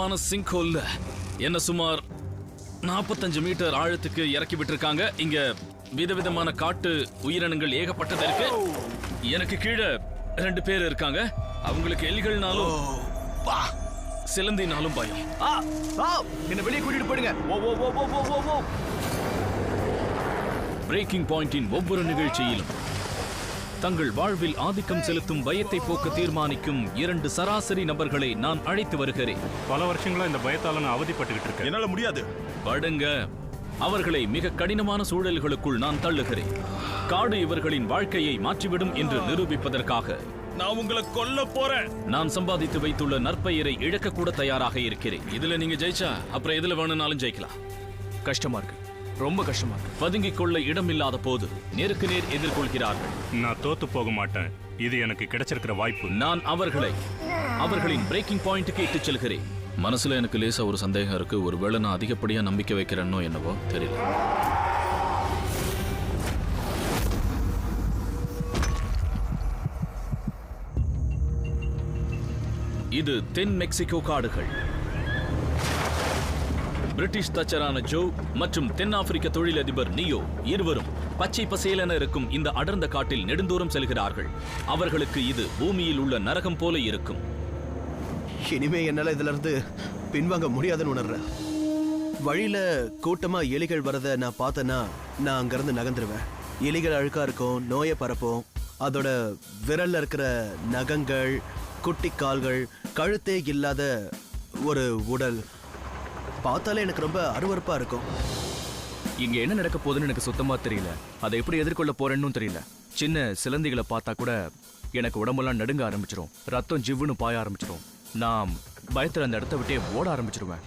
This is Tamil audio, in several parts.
பயங்கரமான சிங்க் என்ன சுமார் நாற்பத்தஞ்சு மீட்டர் ஆழத்துக்கு இறக்கி விட்டிருக்காங்க. இங்க விதவிதமான காட்டு உயிரினங்கள் ஏகப்பட்டது இருக்கு. எனக்கு கீழே ரெண்டு பேர் இருக்காங்க. அவங்களுக்கு எலிகள்னாலும் சிலந்தினாலும் பயம். என்ன வெளியே கூட்டிட்டு போயிடுங்க. ஓ ஓ ஓ ஓ ஓ ஓ ஓ. பிரேக்கிங் பாயிண்டின் ஒவ்வொரு நிகழ்ச்சியிலும் தங்கள் வாழ்வில் ஆதிக்கம் செலுத்தும் பயத்தை போக்க தீர்மானிக்கும் இரண்டு சராசரி நபர்களை நான் அழைத்து வருகிறேன். பல வருஷங்களா இந்த பயத்தால நான் அவதிப்பட்டுக்கிட்டு இருக்கேன். என்னால முடியாது. படுங்க. அவர்களை மிக கடினமான சூழல்களுக்குள் நான் தள்ளுகிறேன். காடு இவர்களின் வாழ்க்கையை மாற்றிவிடும் என்று நிரூபிப்பதற்காக. நான் உங்களை கொல்ல போறேன். நான் சம்பாதித்து வைத்துள்ள நற்பெயரை இழக்க கூட தயாராக இருக்கிறேன். இதுல நீங்க ஜெயிச்சா அப்புறம் எதுல வேணும்னாலும் ஜெயிக்கலாம். கஷ்டமா இருக்கு. ரொம்ப கஷ்டமா இருக்கு. பதுங்கிக் கொள்ள இடமில்லாத போது நேருக்கு நேர் எதிர்கொள்கிறார்கள். நான் தோத்து போக மாட்டேன். இது எனக்கு கிடைச்சிருக்கிற வாய்ப்பு. நான் அவர்களை அவர்களின் பிரேக்கிங் பாயிண்ட்டுக்கு இட்டுச் செல்கிறேன். மனசுல எனக்கு லேசா ஒரு சந்தேகம் இருக்கு. ஒருவேளை நான் அதிகப்படியா நம்பிக்கை வைக்கிறேன்னோ என்னவோ தெரியல. இது தென் மெக்சிகோ காடுகள். பிரிட்டிஷ் தச்சரான ஜோ மற்றும் தென்னாப்பிரிக்க தொழிலதிபர் நியோ இருவரும் பச்சை பசேலென இருக்கும் இந்த அடர்ந்த காட்டில் நெடுந்தூரம் செல்கிறார்கள். அவர்களுக்கு இது பூமியில் உள்ள நரகம் போல இருக்கும். இனிமே என்னால இதுல இருந்து பின்வாங்க முடியாதுன்னு உணர்றேன் வழியில கூட்டமா எலிகள் வரத நான் பார்த்தேன்னா நான் அங்கிருந்து நகர்ந்துருவேன். எலிகள் அழுக்கா இருக்கும் நோயை பரப்பும். அதோட விரல்ல இருக்கிற நகங்கள் குட்டி கால்கள் கழுத்தே இல்லாத ஒரு உடல். பார்த்தாலே எனக்கு ரொம்ப அருவறுப்பா இருக்கும். இங்க என்ன நடக்க போகுதுன்னு எனக்கு சுத்தமா தெரியல. அதை எப்படி எதிர்கொள்ள போறேன்னு தெரியல. சின்ன சிலந்திகளை பார்த்தா கூட எனக்கு உடம்பெல்லாம் நடுங்க ஆரம்பிச்சிடும் ரத்தம் ஜிவ்வுன்னு பாய ஆரம்பிச்சிடும் நாம் பயத்துல அந்த இடத்த விட்டே ஓட ஆரம்பிச்சிருவேன்.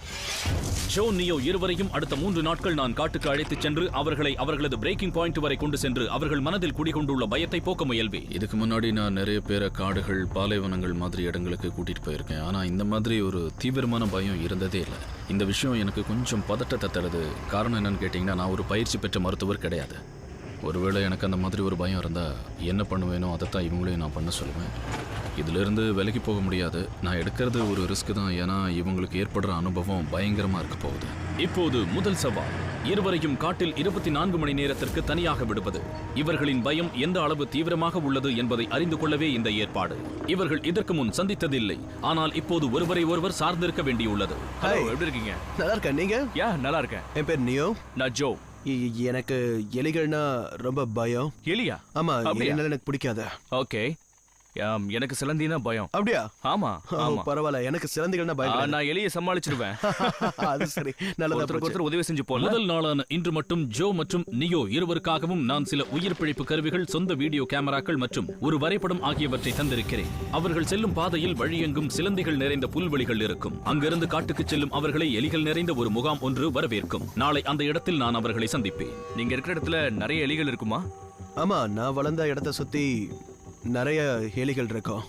ஜோ நியோ இருவரையும் அடுத்த மூன்று நாட்கள் நான் காட்டுக்கு அழைத்துச் சென்று அவர்களை அவர்களது பிரேக்கிங் பாயிண்ட் வரை கொண்டு சென்று அவர்கள் மனதில் குடிகொண்டுள்ள பயத்தை போக்க முயல்வேன். இதுக்கு முன்னாடி நான் நிறைய பேரை காடுகள் பாலைவனங்கள் மாதிரி இடங்களுக்கு கூட்டிட்டு போயிருக்கேன். ஆனா இந்த மாதிரி ஒரு தீவிரமான பயம் இருந்ததே இல்லை. இந்த விஷயம் எனக்கு கொஞ்சம் பதட்டத்தை தருது. காரணம் என்னன்னு கேட்டிங்கன்னா நான் ஒரு பயிற்சி பெற்ற மருத்துவர் கிடையாது. ஒருவேளை எனக்கு அந்த மாதிரி ஒரு பயம் இருந்தா என்ன பண்ணுவேனோ அதைத்தான் இவங்களையும் நான் பண்ண சொல்லுவேன். இதிலிருந்து விலகி போக முடியாது. நான் எடுக்கிறது ஒரு ரிஸ்க் தான். ஏன்னா இவங்களுக்கு ஏற்படுற அனுபவம் பயங்கரமா இருக்க போகுது. இப்போது முதல் சவால். இருவரையும் காட்டில் இருபத்தி நான்கு மணி நேரத்திற்கு தனியாக விடுவது. இவர்களின் பயம் எந்த அளவு தீவிரமாக உள்ளது என்பதை அறிந்து கொள்ளவே இந்த ஏற்பாடு. இவர்கள் இதற்கு முன் சந்தித்ததில்லை. ஆனால் இப்போது ஒருவரை ஒருவர் சார்ந்திருக்க வேண்டியுள்ளது. ஹலோ. எப்படி இருக்கீங்க? நல்லா இருக்கேன். நீங்க? யா நல்லா இருக்கேன். என் பேர் நியோ. நான் ஜோ. எனக்கு எலிகள்னா ரொம்ப பயம். எலியா? ஆமா அப்படியா? எலினால எனக்கு பிடிக்காது. ஓகே. எனக்கு சிலந்தினா பயம். அப்படியா? ஆமா ஆமா. பரவாயில்ல. எனக்கு சிலந்திகள்னா பயம். நான் எலியை சமாளிச்சிருவேன். அது சரி. நல்லதா. ஒருத்தர் உதவி செஞ்சு போல. முதல் நாளான இன்று மட்டும் ஜோ மற்றும் நியோ இருவருக்காகவும் நான் சில உயிர் பிழைப்பு கருவிகள் சொந்த வீடியோ கேமராக்கள் மற்றும் ஒரு வரைபடம் ஆகியவற்றை தந்திருக்கிறேன். அவர்கள் செல்லும் பாதையில் வழியெங்கும் சிலந்திகள் நிறைந்த புல்வெளிகள் இருக்கும். அங்கிருந்து காட்டுக்கு செல்லும் அவர்களை எலிகள் நிறைந்த ஒரு முகாம் ஒன்று வரவேற்கும். நாளை அந்த இடத்தில் நான் அவர்களை சந்திப்பேன். நீங்க இருக்கிற இடத்துல நிறைய எலிகள் இருக்குமா? ஆமா நான் வளர்ந்த இடத்த சுத்தி நிறைய எலிகள் இருக்கும்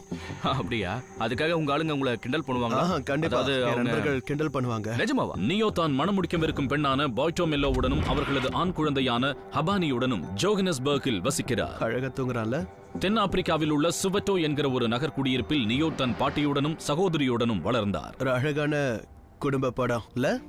அப்படியா? அதுக்காக உங்க ஆளுங்க உங்களை கிண்டல் பண்ணுவாங்க கண்டிப்பா. அவங்க- நண்பர்கள் கிண்டல் பண்ணுவாங்க. நிஜமாவா? நியோ தான் மணமுடிக்கவிருக்கும் பெண்ணான பாய்டோமெல்லோவுடனும் அவர்களது ஆண் குழந்தையான ஹபானியுடனும் ஜோகனஸ்பர்கில் வசிக்கிறார். அழகா தூங்குறான்ல? தென்னாப்பிரிக்காவில் உள்ள சுவட்டோ என்கிற ஒரு நகர் குடியிருப்பில் நியோ தன் பாட்டியுடனும் சகோதரியுடனும் வளர்ந்தார். ஒரு அழகான குடும்ப படம் இல்ல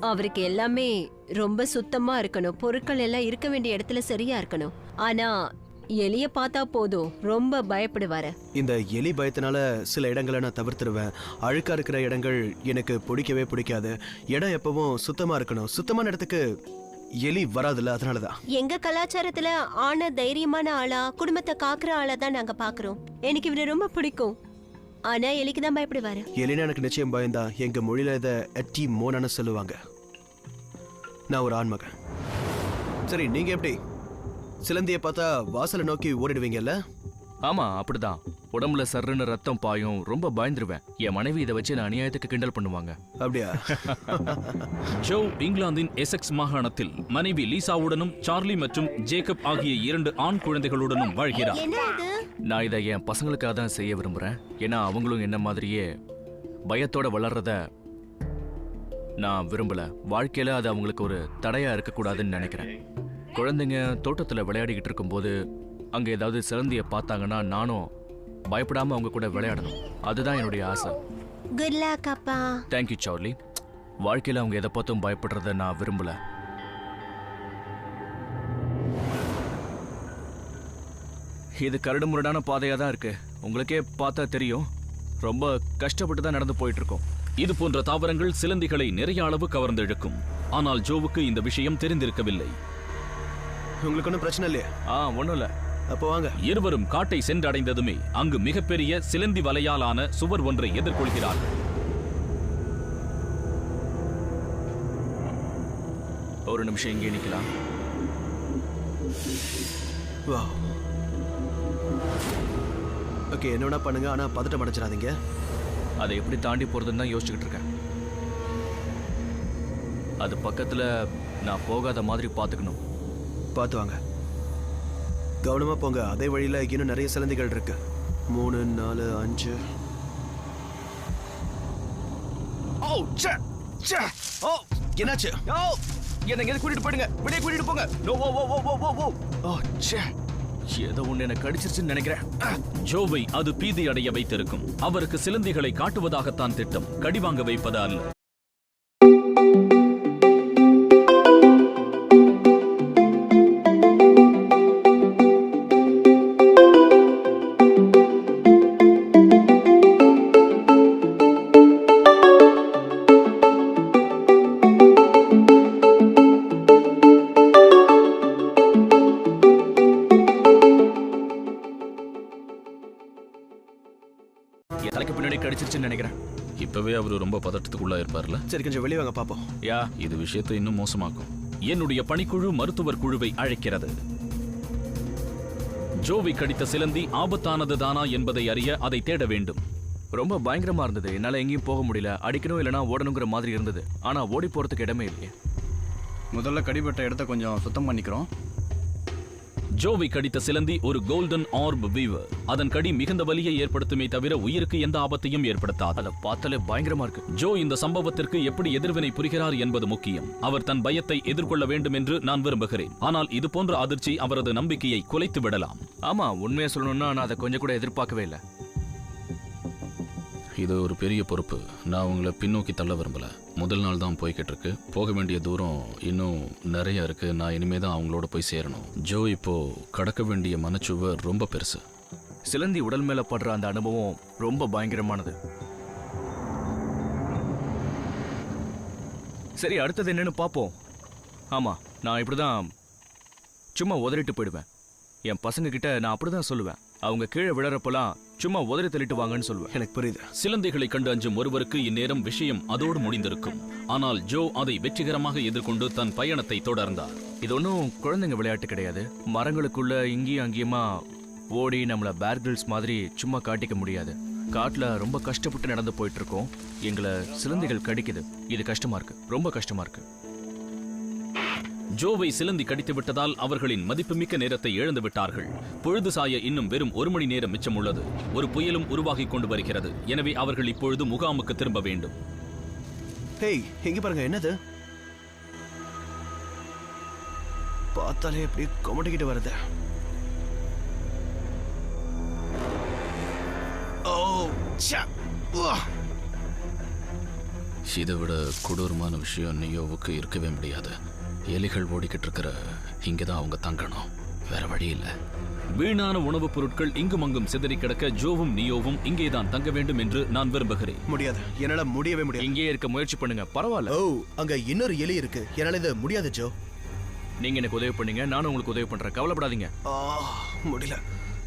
அவருக்கு எல்லாமே ரொம்ப சுத்தமா இருக்கணும். பொருட்கள் எல்லாம் இருக்க வேண்டிய இடத்துல சரியா இருக்கணும். ஆனா எலிய பார்த்தா போதும். ரொம்ப பயப்படுவாரு. இந்த எலி பயத்தினால சில இடங்களை நான் தவிர்த்துருவேன். அழுக்கா இருக்கிற இடங்கள் எனக்கு பிடிக்கவே பிடிக்காது. இடம் எப்பவும் சுத்தமா இருக்கணும். சுத்தமான இடத்துக்கு எலி வராதுல்ல அதனாலதான். எங்க கலாச்சாரத்துல ஆன தைரியமான ஆளா குடும்பத்தை காக்குற ஆளா தான் நாங்க பாக்குறோம். எனக்கு இவரை ரொம்ப பிடிக்கும். ஆனா எலிக்கு தான் பயப்படுவாரு. எலினா எனக்கு நிச்சயம் பயந்தான் எங்க மொழியில இதை எட்டி மோனன்னு சொல்லுவாங்க. நான் ஒரு ஆண்மகன். சரி நீங்க எப்படி? சிலந்தியை பார்த்தா வாசலை நோக்கி ஓடிடுவீங்கல்ல? ஆமா அப்படிதான். உடம்புல சர்ருன்னு ரத்தம் பாயும் ரொம்ப பயந்துருவேன். என் மனைவி இதை வச்சு நான் அநியாயத்துக்கு கிண்டல் பண்ணுவாங்க. அப்படியா? ஜோ இங்கிலாந்தின் எசெக்ஸ் மாகாணத்தில் மனைவி லீசாவுடனும் சார்லி மற்றும் ஜேக்கப் ஆகிய இரண்டு ஆண் குழந்தைகளுடனும் வாழ்கிறார். நான் இதை என் பசங்களுக்காக தான் செய்ய விரும்புறேன். ஏன்னா அவங்களும் என்ன மாதிரியே பயத்தோட வளர்றத நான் விரும்பல. வாழ்க்கையில அது அவங்களுக்கு ஒரு தடையா இருக்கக்கூடாதுன்னு நினைக்கிறேன். குழந்தைங்க தோட்டத்துல விளையாடிக்கிட்டு இருக்கும்போது அங்க ஏதாவது சிலந்திய பார்த்தாங்கன்னா நானும் பயப்படாம அவங்க கூட விளையாடணும். அதுதான் என்னுடைய ஆசை. குட் லக் அப்பா. தேங்க்யூ சார்லி வாழ்க்கையில் அவங்க எதை பார்த்தும் பயப்படுறத நான் விரும்பல. இது கரடு முரடான பாதையாக தான் இருக்கு. உங்களுக்கே பார்த்தா தெரியும். ரொம்ப கஷ்டப்பட்டு தான் நடந்து போயிட்டு இருக்கோம். இது போன்ற தாவரங்கள் சிலந்திகளை நிறைய அளவு கவர்ந்தெழுக்கும் ஆனால் ஜோவுக்கு இந்த விஷயம் தெரிந்திருக்கவில்லை. உங்களுக்கு ஒன்றும் பிரச்சனை இல்லையா? ஆ ஒன்றும் இல்லை. அப்போ வாங்க. இருவரும் காட்டை சென்றடைந்ததுமே அங்கு மிகப்பெரிய சிலந்தி வலையாலான சுவர் ஒன்றை எதிர்கொள்கிறார்கள். ஒரு நிமிஷம் இங்கே நிற்கலாம் வா. ஓகே என்ன வேணா பண்ணுங்க. ஆனா பதட்டம் அடைச்சிடாதீங்க. அதை எப்படி தாண்டி போகிறதுன்னு தான் யோசிச்சுக்கிட்டு இருக்கேன். அது பக்கத்தில் நான் போகாத மாதிரி பார்த்துக்கணும். பார்த்து வாங்க. கவனமா போங்க. அதே வழியில இன்னும் நிறைய சிலந்திகள் இருக்கு. மூணு நாலு அஞ்சு. ஓ ஓ என்னாச்சு? ஓ என்ன எங்க கூட்டிட்டு போயிடுங்க. வெளியே கூட்டிட்டு போங்க. நோ ஓ ஓ ஓ ஓ ஓ. ஓ ச்சே. ஏதோ ஒன்று என்ன கடிச்சிருச்சுன்னு நினைக்கிறேன். ஜோவை அது பீதி அடைய வைத்திருக்கும். அவருக்கு சிலந்திகளை காட்டுவதாகத்தான் திட்டம். கடிவாங்க வைப்பது அல்ல இருப்பார்ல சரி கொஞ்சம் வெளியே வாங்க பாப்போம். யா இது விஷயத்தை இன்னும் மோசமாக்கும். என்னுடைய பணிக்குழு மருத்துவர் குழுவை அழைக்கிறது. ஜோவை கடித்த சிலந்தி ஆபத்தானது தானா என்பதை அறிய அதை தேட வேண்டும். ரொம்ப பயங்கரமா இருந்தது. என்னால எங்கேயும் போக முடியல. அடிக்கணும் இல்லைனா ஓடணுங்கிற மாதிரி இருந்தது. ஆனா ஓடி போறதுக்கு இடமே இல்லையே. முதல்ல கடிபட்ட இடத்த கொஞ்சம் சுத்தம் பண்ணிக்கிறோம். ஜோவை கடித்த சிலந்தி ஒரு கோல்டன் ஆர்ப் வீவர் அதன் கடி மிகுந்த வலியை ஏற்படுத்துமே தவிர உயிருக்கு எந்த ஆபத்தையும் ஏற்படுத்தாது. அதை பார்த்தாலே பயங்கரமா இருக்கு. ஜோ இந்த சம்பவத்திற்கு எப்படி எதிர்வினை புரிகிறார் என்பது முக்கியம். அவர் தன் பயத்தை எதிர்கொள்ள வேண்டும் என்று நான் விரும்புகிறேன். ஆனால் இது போன்ற அதிர்ச்சி அவரது நம்பிக்கையை குலைத்து விடலாம். ஆமா உண்மையை சொல்லணும்னா நான் அதை கொஞ்சம் கூட எதிர்பார்க்கவே இல்லை. இது ஒரு பெரிய பொறுப்பு. நான் உங்களை பின்னோக்கி தள்ள விரும்பல. முதல் நாள் தான் போய்கிட்டு இருக்கு போக வேண்டிய தூரம் இன்னும் நிறைய இருக்கு. நான் இனிமே தான் அவங்களோட போய் சேரணும். ஜோ இப்போ கடக்க வேண்டிய மனச்சுவர் ரொம்ப பெருசு. சிலந்தி உடல் மேல படுற அந்த அனுபவம் ரொம்ப பயங்கரமானது. சரி அடுத்தது என்னன்னு பார்ப்போம் ஆமா நான் இப்படிதான் சும்மா உதறிட்டு போயிடுவேன். என் பசங்க கிட்ட நான் அப்படிதான் சொல்லுவேன். அவங்க கீழே விழறப்பெல்லாம் சும்மா உதறி தள்ளிட்டு வாங்கன்னு சொல்லுவேன். எனக்கு புரியுது. சிலந்தைகளை கண்டு அஞ்சும் ஒருவருக்கு இந்நேரம் விஷயம் அதோடு முடிந்திருக்கும். ஆனால் ஜோ அதை வெற்றிகரமாக எதிர்கொண்டு தன் பயணத்தை தொடர்ந்தார். இது ஒன்றும் குழந்தைங்க விளையாட்டு கிடையாது. மரங்களுக்குள்ள இங்கேயும் அங்கேயுமா ஓடி நம்மள பேர்கிரில்ஸ் மாதிரி சும்மா காட்டிக்க முடியாது. காட்டுல ரொம்ப கஷ்டப்பட்டு நடந்து போயிட்டு இருக்கோம். எங்களை சிலந்திகள் கடிக்குது. இது கஷ்டமா இருக்கு. ரொம்ப கஷ்டமா இருக்கு. ஜோவை சிலந்தி கடித்து விட்டதால் அவர்களின் மதிப்புமிக்க நேரத்தை இழந்து விட்டார்கள். பொழுது சாய இன்னும் வெறும் ஒரு மணி நேரம் மிச்சம் உள்ளது ஒரு புயலும் உருவாகிக் கொண்டு வருகிறது. எனவே அவர்கள் இப்பொழுது முகாமுக்கு திரும்ப வேண்டும். ஹேய் எங்க பாருங்க என்னது? பார்த்தாலே அப்படியே கொமட்டிக்கிட்டு வருது. ஓ. உவா. இதை விட கொடூரமான விஷயம் நியோவுக்கு இருக்கவே முடியாது. எலிகள் ஓடிக்கிட்டு இருக்கிற இங்கதான் அவங்க தங்கணும். வேற வழி இல்ல. வீணான உணவுப் பொருட்கள் இங்கும் அங்கும் சிதறி கிடக்க ஜோவும் நியோவும் இங்கேதான் தங்க வேண்டும் என்று நான் விரும்புகிறேன். முடியாது. என்னால முடியவே முடியாது. இங்கேயே இருக்க முயற்சி பண்ணுங்க. பரவாயில்ல. ஓ அங்க இன்னொரு எலி இருக்கு. என்னால இது முடியாது ஜோ. நீங்க எனக்கு உதவி பண்ணீங்க. நானும் உங்களுக்கு உதவி பண்றேன். கவலைப்படாதீங்க. ஆ முடியல.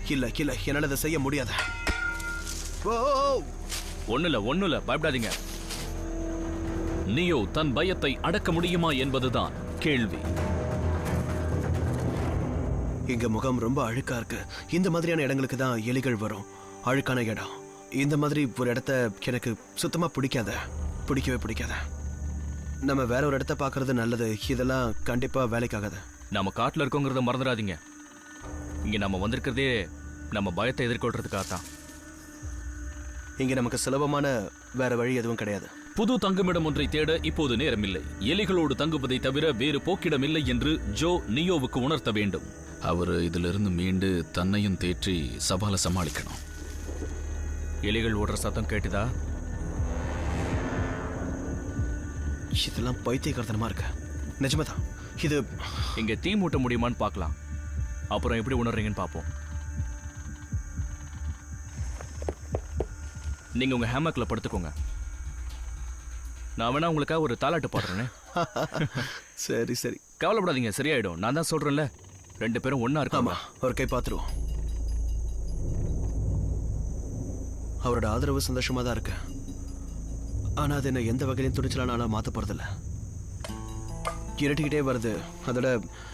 இல்ல இல்ல. என்னால இதை செய்ய முடியாது. ஓ ஒண்ணு இல்ல ஒண்ணு இல்ல பயப்படாதீங்க. நியோ தன் பயத்தை அடக்க முடியுமா என்பதுதான். கேள்வி. இங்க முகம் ரொம்ப அழுக்கா இருக்கு. இந்த மாதிரியான இடங்களுக்கு தான் எலிகள் வரும். அழுக்கான இடம். இந்த மாதிரி ஒரு இடத்த எனக்கு சுத்தமா பிடிக்காத. பிடிக்கவே பிடிக்காத. நம்ம வேற ஒரு இடத்த பார்க்கறது நல்லது. இதெல்லாம் கண்டிப்பா வேலைக்காகாது. நம்ம காட்டுல இருக்கோங்கிறத மறந்துடாதீங்க. இங்க நம்ம வந்திருக்கிறதே நம்ம பயத்தை எதிர்கொள்றதுக்காக தான் இங்க நமக்கு சுலபமான வேற வழி எதுவும் கிடையாது. புது தங்குமிடம் ஒன்றை தேட இப்போது நேரமில்லை. எலிகளோடு தங்குவதை தவிர வேறு போக்கிடமில்லை என்று ஜோ நியோவுக்கு உணர்த்த வேண்டும். அவர் இதிலிருந்து மீண்டு தன்னையும் தேற்றி சவாலை சமாளிக்கணும். எலிகள் ஓடுற சத்தம் கேட்டுதா? இதெல்லாம் பைத்தியக்காரத்தனமா இருக்கு. நிஜமா தான் இது இங்க தீ மூட்ட முடியுமான்னு பார்க்கலாம். அப்புறம் எப்படி உணர்றீங்கன்னு பார்ப்போம். நீங்க உங்க ஹேமக்ல படுத்துக்கோங்க. நான் வேணா உங்களுக்காக ஒரு தாலாட்டு பாடுறேனே. சரி சரி. கவலைப்படாதீங்க சரியாயிடும். நான் தான் சொல்றேன்ல. ரெண்டு பேரும் ஆமா இருக்காமா ஒரு கை பார்த்துருவோம் அவரோட ஆதரவு சந்தோஷமா தான் இருக்கு. ஆனா அது என்ன எந்த வகையிலும் துணிச்சலானால மாத்த போறதில்ல. இருட்டிக்கிட்டே வருது. அதோட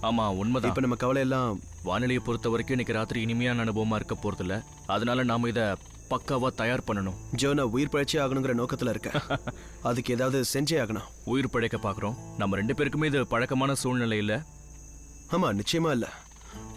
ஆமா உண்மைதான். இப்ப நம்ம கவலை எல்லாம் வானிலையை பொறுத்த வரைக்கும் இன்னைக்கு ராத்திரி இனிமையான அனுபவமா இருக்க போறதில்ல. அதனால நாம இத பக்காவா தயார் பண்ணணும். ஜோ நான் உயிர் பழச்சி ஆகணுங்கிற நோக்கத்துல இருக்கேன் அதுக்கு ஏதாவது செஞ்சே ஆகணும். உயிர் பிழைக்க பார்க்குறோம் நம்ம ரெண்டு பேருக்குமே இது பழக்கமான சூழ்நிலை இல்ல. ஆமா நிச்சயமா இல்ல.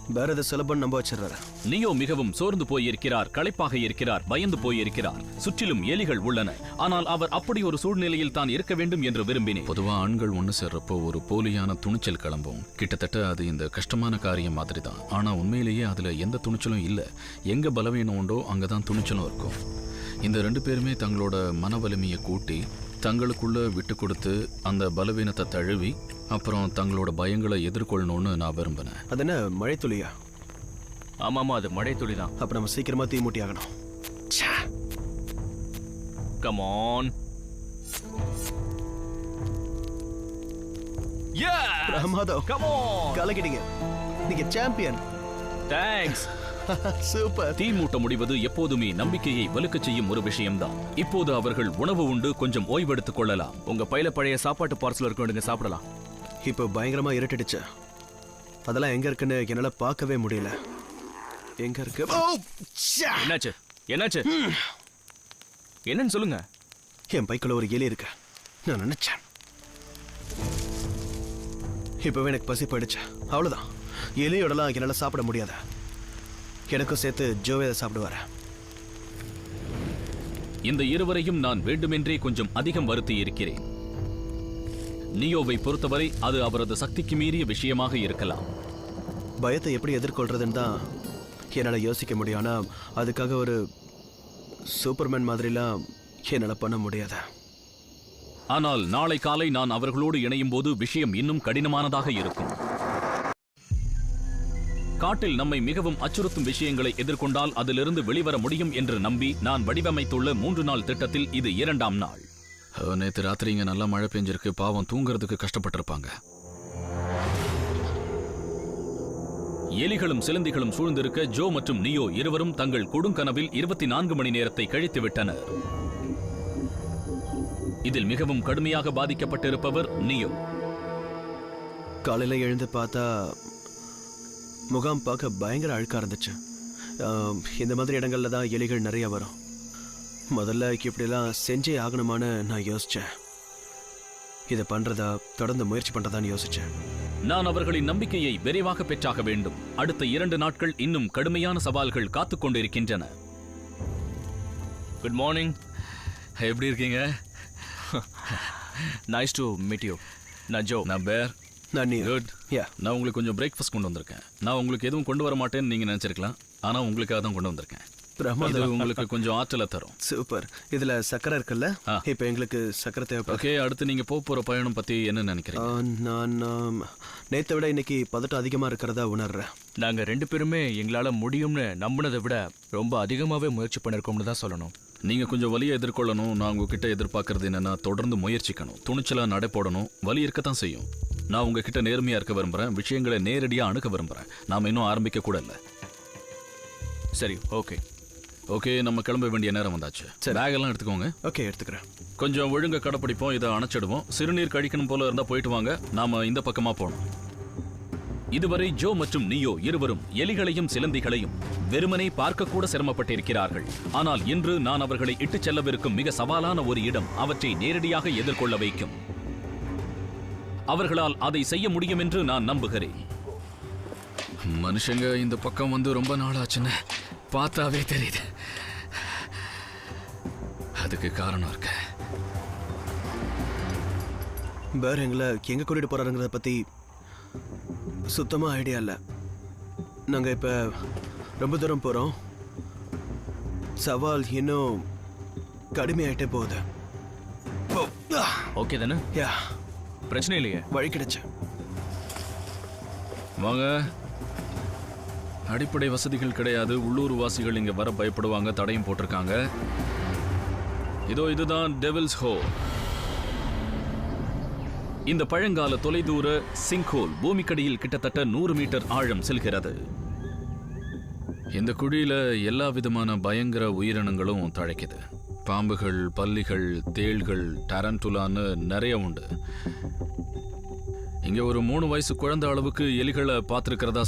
வேற எதை சுலபம் நம்ப வச்சிடுறாரு. நியோ மிகவும் சோர்ந்து போயிருக்கிறார் களைப்பாக இருக்கிறார் பயந்து போயிருக்கிறார். சுற்றிலும் எலிகள் உள்ளன. ஆனால் அவர் அப்படி ஒரு சூழ்நிலையில் தான் இருக்க வேண்டும் என்று விரும்பினேன். பொதுவா ஆண்கள் ஒன்று சேர்றப்போ ஒரு போலியான துணிச்சல் கிளம்பும். கிட்டத்தட்ட அது இந்த கஷ்டமான காரியம் மாதிரி தான் ஆனா உண்மையிலேயே அதுல எந்த துணிச்சலும் இல்ல. எங்க பலவீனம் உண்டோ அங்கதான் துணிச்சலும் இருக்கும். இந்த ரெண்டு பேருமே தங்களோட மன வலிமையை கூட்டி தங்களுக்குள்ள விட்டு கொடுத்து அந்த பலவீனத்தை தழுவி அப்புறம் தங்களோட பயங்களை எதிர்கொள்ளணும்னு நான் விரும்பினேன். அது என்ன மழை துளியா ஆமாமா அது மழை துளி தான் அப்ப நம்ம சீக்கிரமா தீ மூட்டி ஆகணும். கமான் பிரமாதம். கமான் கலக்கிட்டீங்க. நீங்க சாம்பியன் தேங்க்ஸ் சூப்பர் தீ மூட்ட முடிவது எப்போதுமே நம்பிக்கையை வலுக்கச் செய்யும் ஒரு விஷயம்தான். இப்போது அவர்கள் உணவு உண்டு கொஞ்சம் ஓய்வெடுத்துக் கொள்ளலாம். உங்க பையில பழைய சாப்பாட்டு பார்சல் இருக்கும் எடுங்க சாப்பிடலாம். இப்போ பயங்கரமா இருட்டிடுச்சு. அதெல்லாம் எங்க இருக்குன்னு என்னால பார்க்கவே முடியல. எங்க இருக்கு! என்னாச்சு? என்னாச்சு? என்னன்னு சொல்லுங்க. என் பைக்குள்ள ஒரு எலி இருக்கு. நான் நினைச்சேன். இப்பவே எனக்கு பசி போயிடுச்சு. அவ்வளவுதான். எலியோடலாம் என்னால சாப்பிட முடியாத. எனக்கும் சேர்த்து ஜோவே அதை சாப்பிடுவாரு. இந்த இருவரையும் நான் வேண்டுமென்றே கொஞ்சம் அதிகம் வருத்தி இருக்கிறேன். நியோவை பொறுத்தவரை அது அவரது சக்திக்கு மீறிய விஷயமாக இருக்கலாம். பயத்தை எப்படி எதிர்கொள்றதுன்னு தான் என்னால் யோசிக்க முடியும். ஆனால் அதுக்காக ஒரு சூப்பர்மேன் மாதிரிலாம் என்னால் பண்ண முடியாது? ஆனால் நாளை காலை நான் அவர்களோடு இணையும் போது விஷயம் இன்னும் கடினமானதாக இருக்கும். காட்டில் நம்மை மிகவும் அச்சுறுத்தும் விஷயங்களை எதிர்கொண்டால் அதிலிருந்து வெளிவர முடியும் என்று நம்பி நான் வடிவமைத்துள்ள மூன்று நாள் திட்டத்தில் இது இரண்டாம் நாள். நேற்று ராத்திரி இங்க நல்லா மழை பெஞ்சிருக்கு. பாவம் தூங்குறதுக்கு கஷ்டப்பட்டிருப்பாங்க. எலிகளும் சிலந்திகளும் சூழ்ந்திருக்க ஜோ மற்றும் நியோ இருவரும் தங்கள் கொடுங்கனவில் இருபத்தி நான்கு மணி நேரத்தை கழித்து விட்டனர். இதில் மிகவும் கடுமையாக பாதிக்கப்பட்டிருப்பவர் நியோ. காலையில் எழுந்து பார்த்தா முகாம் பார்க்க பயங்கர அழுக்கா இருந்துச்சு. இந்த மாதிரி இடங்கள்ல தான் எலிகள் நிறைய வரும். முதல்ல இப்படிலாம் செஞ்சே ஆகணுமான்னு நான் யோசிச்சேன். இதை பண்றதா தொடர்ந்து முயற்சி பண்றதான்னு யோசிச்சேன். நான் அவர்களின் நம்பிக்கையை விரைவாக பெற்றாக வேண்டும். அடுத்த இரண்டு நாட்கள் இன்னும் கடுமையான சவால்கள் காத்துக் கொண்டிருக்கின்றன. குட் மார்னிங் எப்படி இருக்கீங்க? நைஸ் டு மீட் யூ நான் ஜோ. நான் பேர். நான் நீ. குட் யா நான் உங்களுக்கு கொஞ்சம் பிரேக்ஃபாஸ்ட் கொண்டு வந்திருக்கேன். நான் உங்களுக்கு எதுவும் கொண்டு வர மாட்டேன்னு நீங்க நினைச்சிருக்கலாம். ஆனா உங்களுக்காக தான் கொண்டு வந்திருக்கேன். இது பிரமாதம் உங்களுக்கு கொஞ்சம் ஆற்றலை தரும். சூப்பர். இதுல சக்கரை இருக்குல்ல? ஆ. இப்போ எங்களுக்கு சக்கரை தேவைப்படும். ஓகே அடுத்து நீங்க போக போற பயணம் பத்தி என்ன நினைக்கிறீங்க? நான் ஆம், நேத்தை விட இன்னைக்கு பதட்டம் அதிகமா இருக்கிறதா உணர்றேன். நாங்க ரெண்டு பேருமே எங்களால முடியும்னு நம்பினதை விட ரொம்ப அதிகமாவே முயற்சி பண்ணிருக்கோம்னு தான் சொல்லணும். நீங்க கொஞ்சம் வலியை எதிர்கொள்ளணும். நான் உங்ககிட்ட எதிர்பார்க்கறது என்னன்னா தொடர்ந்து முயற்சிக்கணும். துணிச்சலா நடை போடணும். வலி இருக்கத்தான் செய்யும். நான் உங்ககிட்ட நேர்மையா இருக்க விரும்புறேன். விஷயங்களை நேரடியா அணுக விரும்புறேன். நாம இன்னும் ஆரம்பிக்க கூட இல்ல. சரி ஓகே. ஓகே நம்ம கிளம்ப வேண்டிய நேரம் வந்தாச்சு. பேக் எல்லாம் எடுத்துக்கோங்க. ஓகே எடுத்துக்கிறேன். கொஞ்சம் ஒழுங்க கடைப்பிடிப்போம் இதை அணைச்சிடுவோம். சிறுநீர் கழிக்கணும் போல இருந்தா போயிட்டு வாங்க நாம இந்த பக்கமா போனோம் இதுவரை ஜோ மற்றும் நியோ இருவரும் எலிகளையும் சிலந்திகளையும் வெறுமனே பார்க்க கூட சிரமப்பட்டிருக்கிறார்கள். ஆனால் இன்று நான் அவர்களை இட்டுச் செல்லவிருக்கும் மிக சவாலான ஒரு இடம் அவற்றை நேரடியாக எதிர்கொள்ள வைக்கும். அவர்களால் அதை செய்ய முடியும் என்று நான் நம்புகிறேன். மனுஷங்க இந்த பக்கம் வந்து ரொம்ப நாள் ஆச்சுன்னு பார்த்தாவே தெரியுது. அதுக்கு காரணம் இருக்கு. வேற எங்களை எங்க கூட்டிட்டு போறாருங்கிறத பத்தி சுத்தமா ஐடியா இல்ல. நாங்க இப்ப ரொம்ப தூரம் போறோம். சவால் இன்னும் கடுமையாயிட்டே போகுது. ஓகே தானே? யா பிரச்சனை இல்லையே. வழி கிடைச்சு. வாங்க. அடிப்படை வசதிகள் கிடையாது. உள்ளூர் வாசிகள் இங்க வர பயப்படுவாங்க தடையும் போட்டிருக்காங்க. இதோ இதுதான் டெவில்ஸ் ஹோ இந்த பழங்கால தொலைதூர சிங்க்ஹோல் பூமிக்கடியில் கிட்டத்தட்ட நூறு மீட்டர் ஆழம் செல்கிறது. இந்த குழியில எல்லா விதமான பயங்கர உயிரினங்களும் தழைக்குது. பாம்புகள் பல்லிகள் தேள்கள் டரண்டுலான்னு நிறைய உண்டு. இங்க ஒரு மூணு வயசு குழந்தை அளவுக்கு எலிகளை பார்த்துருக்கிறதா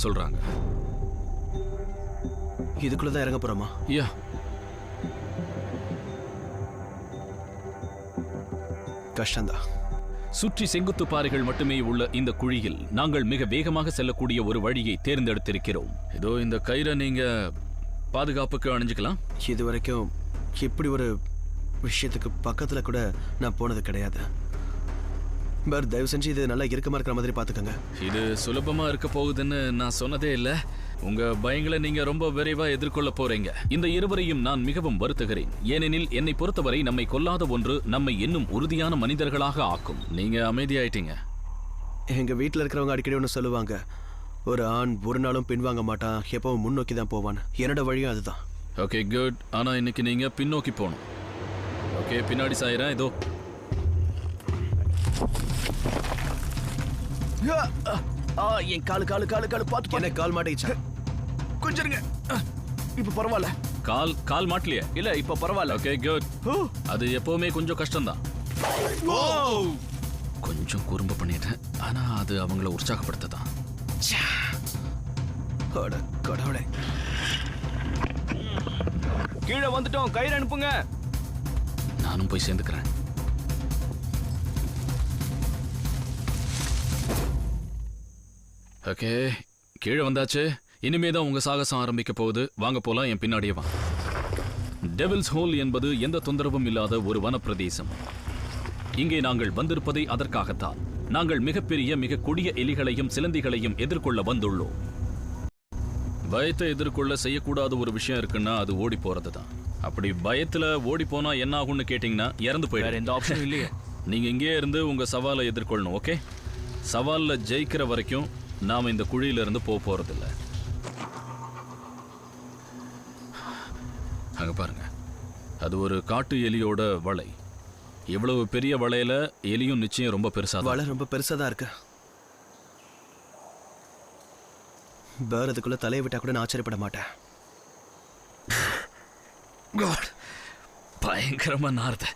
இதுக்குள்ளதான் இறங்க போறோமா? யா. கஷ்டம்தான். சுற்றி செங்குத்து பாறைகள் மட்டுமே உள்ள இந்த குழியில் நாங்கள் மிக வேகமாக செல்லக்கூடிய ஒரு வழியை தேர்ந்தெடுத்திருக்கிறோம். இதோ இந்த கயிறை நீங்க பாதுகாப்புக்கு அணிஞ்சுக்கலாம். இது வரைக்கும் இப்படி ஒரு விஷயத்துக்கு பக்கத்துல கூட நான் போனது கிடையாது. பர் தயவு செஞ்சு இது நல்லா இறுக்கமா இருக்கிற மாதிரி பாத்துக்கோங்க இது சுலபமா இருக்க போகுதுன்னு நான் சொன்னதே இல்ல. உங்க பயங்களை நீங்க ரொம்ப விரைவா எதிர்கொள்ள போறீங்க. இந்த இருவரையும் நான் மிகவும் வருத்துகிறேன். ஏனெனில் என்னை பொறுத்தவரை நம்மை கொல்லாத ஒன்று நம்மை இன்னும் உறுதியான மனிதர்களாக ஆக்கும். நீங்க அமைதியாயிட்டீங்க. எங்க வீட்டில் இருக்கிறவங்க அடிக்கடி ஒன்று சொல்லுவாங்க. ஒரு ஆண் ஒரு நாளும் பின்வாங்க மாட்டான். எப்பவும் முன்னோக்கி தான் போவான். என்னோட வழியும் அதுதான். ஓகே குட் ஆனா இன்னைக்கு நீங்க பின்னோக்கி போகணும். ஓகே பின்னாடி சாயிரேன் இதோ. என் காலு காலு காலு காலு பார்த்து என்ன கால் மாட்டேச்சா கொஞ்சம் இருங்க இப்போ பரவாயில்ல. கால் கால் மாட்டலையே. இல்ல இப்ப பரவாயில்ல. ஓகே குட் அது எப்பவுமே கொஞ்சம் கஷ்டம்தான். கொஞ்சம் குறும்பு பண்ணிட்டேன். ஆனா அது அவங்கள உற்சாகப்படுத்ததான். அட கடவுளே. கீழே வந்துட்டோம். கயிறு அனுப்புங்க. நானும் போய் சேர்ந்துக்கிறேன். ஓகே கீழே வந்தாச்சு. இனிமே தான் உங்க சாகசம் ஆரம்பிக்க போகுது. வாங்க போலாம் என் பின்னாடியே வா. டெவில்ஸ் ஹோல் என்பது எந்த தொந்தரவும் இல்லாத ஒரு வனப்பிரதேசம். இங்கே நாங்கள் வந்திருப்பதை அதற்காகத்தான். நாங்கள் மிகப்பெரிய மிக கொடிய எலிகளையும் சிலந்திகளையும் எதிர்கொள்ள வந்துள்ளோம். பயத்தை எதிர்கொள்ள செய்யக்கூடாத ஒரு விஷயம் இருக்குன்னா அது ஓடி போறது தான் அப்படி பயத்துல ஓடி போனா என்ன ஆகும்னு கேட்டீங்கன்னா இறந்து போயிடும். எந்த ஆப்ஷனும் இல்லையே. நீங்க இங்கேயே இருந்து உங்க சவாலை எதிர்கொள்ளணும் ஓகே சவால்ல ஜெயிக்கிற வரைக்கும் நாம இந்த குழியில இருந்து போக போறதில்ல. அங்க பாருங்க. அது ஒரு காட்டு எலியோட வலை. இவ்வளவு பெரிய வலையில எலியும் நிச்சயம் ரொம்ப பெருசா வலை ரொம்ப பெருசா தான் இருக்கு. பேர் அதுக்குள்ள தலையை விட்டா கூட நான் ஆச்சரியப்பட மாட்டேன். God. பயங்கரமா நாறுது.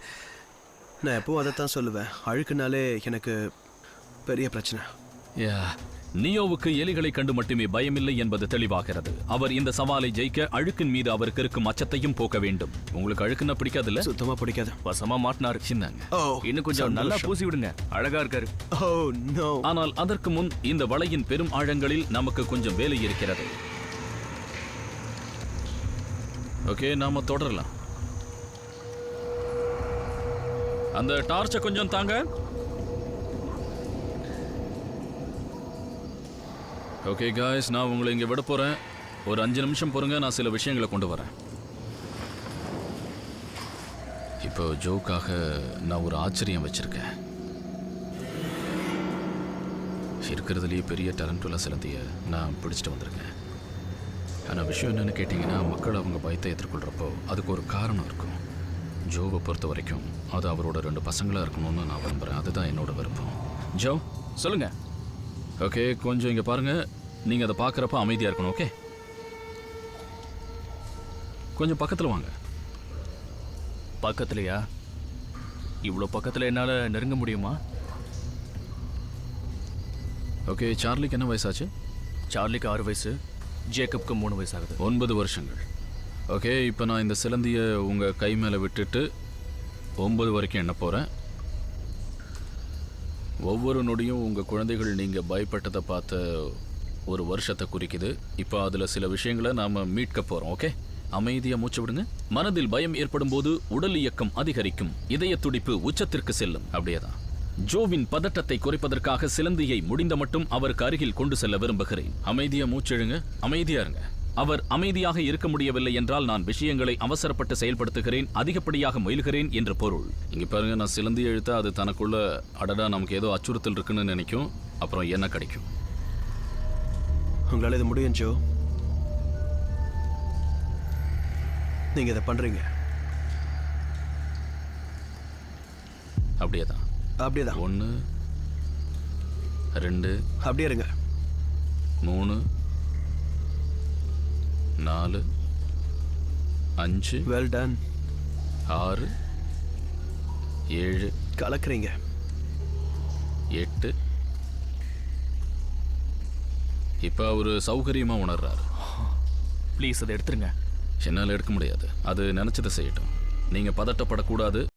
நான் எப்பவும் அதைத்தான் சொல்லுவேன். அழுக்குனாலே எனக்கு பெரிய பிரச்சனை. யா நியோவுக்கு எலிகளை கண்டு மட்டுமே பயமில்லை என்பது தெளிவாகிறது. அவர் இந்த சவாலை ஜெயிக்க அழுக்கின் மீது அவருக்கு இருக்கும் அச்சத்தையும் போக்க வேண்டும். உங்களுக்கு அழுக்குன்னா பிடிக்காதுல்ல? சுத்தமா பிடிக்காது. வசமா மாட்டினாரு. சின்னாங்க. இன்னும் கொஞ்சம் நல்லா. பூசி விடுங்க அழகா இருக்காரு. ஆனால் அதற்கு முன் இந்த வலையின் பெரும் ஆழங்களில் நமக்கு கொஞ்சம் வேலை இருக்கிறது. ஓகே நாம தொடரலாம். அந்த டார்ச்சை கொஞ்சம் தாங்க. ஓகே காய்ஸ் நான் உங்களை இங்கே விட போகிறேன் ஒரு அஞ்சு நிமிஷம் பொறுங்க நான் சில விஷயங்களை கொண்டு வரேன். இப்போ ஜோக்காக நான் ஒரு ஆச்சரியம் வச்சுருக்கேன். இருக்கிறதுலேயே பெரிய டேலண்ட்டுள்ள சிலந்தையை நான் பிடிச்சிட்டு வந்திருக்கேன். ஆனால் விஷயம் என்னென்னு கேட்டிங்கன்னா மக்கள் அவங்க பயத்தை எதிர்கொள்கிறப்போ அதுக்கு ஒரு காரணம் இருக்கும். ஜோவை பொறுத்த வரைக்கும் அது அவரோட ரெண்டு பசங்களாக இருக்கணும்னு நான் விரும்புகிறேன் அதுதான் என்னோட விருப்பம். ஜோ சொல்லுங்கள் ஓகே கொஞ்சம் இங்கே பாருங்கள் நீங்கள் அதை பார்க்குறப்ப அமைதியாக இருக்கணும் ஓகே கொஞ்சம் பக்கத்தில் வாங்க. பக்கத்துலயா? இவ்வளோ பக்கத்தில் என்னால் நெருங்க முடியுமா? ஓகே சார்லிக்கு என்ன வயசாச்சு? சார்லிக்கு ஆறு வயசு ஜேக்கப்க்கு மூணு வயசு ஆகுது ஒன்பது வருஷங்கள். ஓகே இப்போ நான் இந்த சிலந்தியை உங்கள் கை மேலே விட்டுட்டு ஒம்பது வரைக்கும் எண்ண போகிறேன் ஒவ்வொரு நொடியும் உங்கள் குழந்தைகள் நீங்கள் பயப்பட்டதை பார்த்த ஒரு வருஷத்தை குறிக்குது. இப்போ அதில் சில விஷயங்களை நாம் மீட்க போகிறோம் ஓகே? அமைதியாக மூச்சு விடுங்க. மனதில் பயம் ஏற்படும் போது உடல் இயக்கம் அதிகரிக்கும். இதய துடிப்பு உச்சத்திற்கு செல்லும். அப்படியே தான் ஜோவின் பதட்டத்தை குறைப்பதற்காக சிலந்தியை முடிந்த மட்டும் அவருக்கு அருகில் கொண்டு செல்ல விரும்புகிறேன். அமைதியா மூச்செழுங்க அமைதியா இருங்க. அவர் அமைதியாக இருக்க முடியவில்லை என்றால் நான் விஷயங்களை அவசரப்பட்டு செயல்படுத்துகிறேன் அதிகப்படியாக முயல்கிறேன் என்று பொருள். இங்க பாருங்க நான் சிலந்தி எழுத்தா அது தனக்குள்ள அடடா நமக்கு ஏதோ அச்சுறுத்தல் இருக்குன்னு நினைக்கும். அப்புறம் என்ன கிடைக்கும்? உங்களால இது முடியும் ஜோ. நீங்க இதை பண்றீங்க. அப்படியே தான் அப்படியேதான். ஒன்று ரெண்டு அப்படியே இருங்க. மூணு நாலு அஞ்சு வெல் டன் ஆறு ஏழு கலக்குறீங்க. எட்டு இப்போ அவரு சௌகரியமா உணர்றாரு. ப்ளீஸ் அதை எடுத்துருங்க. என்னால் எடுக்க முடியாது. அது நினைச்சதை செய்யட்டும். நீங்க பதட்டப்படக்கூடாது.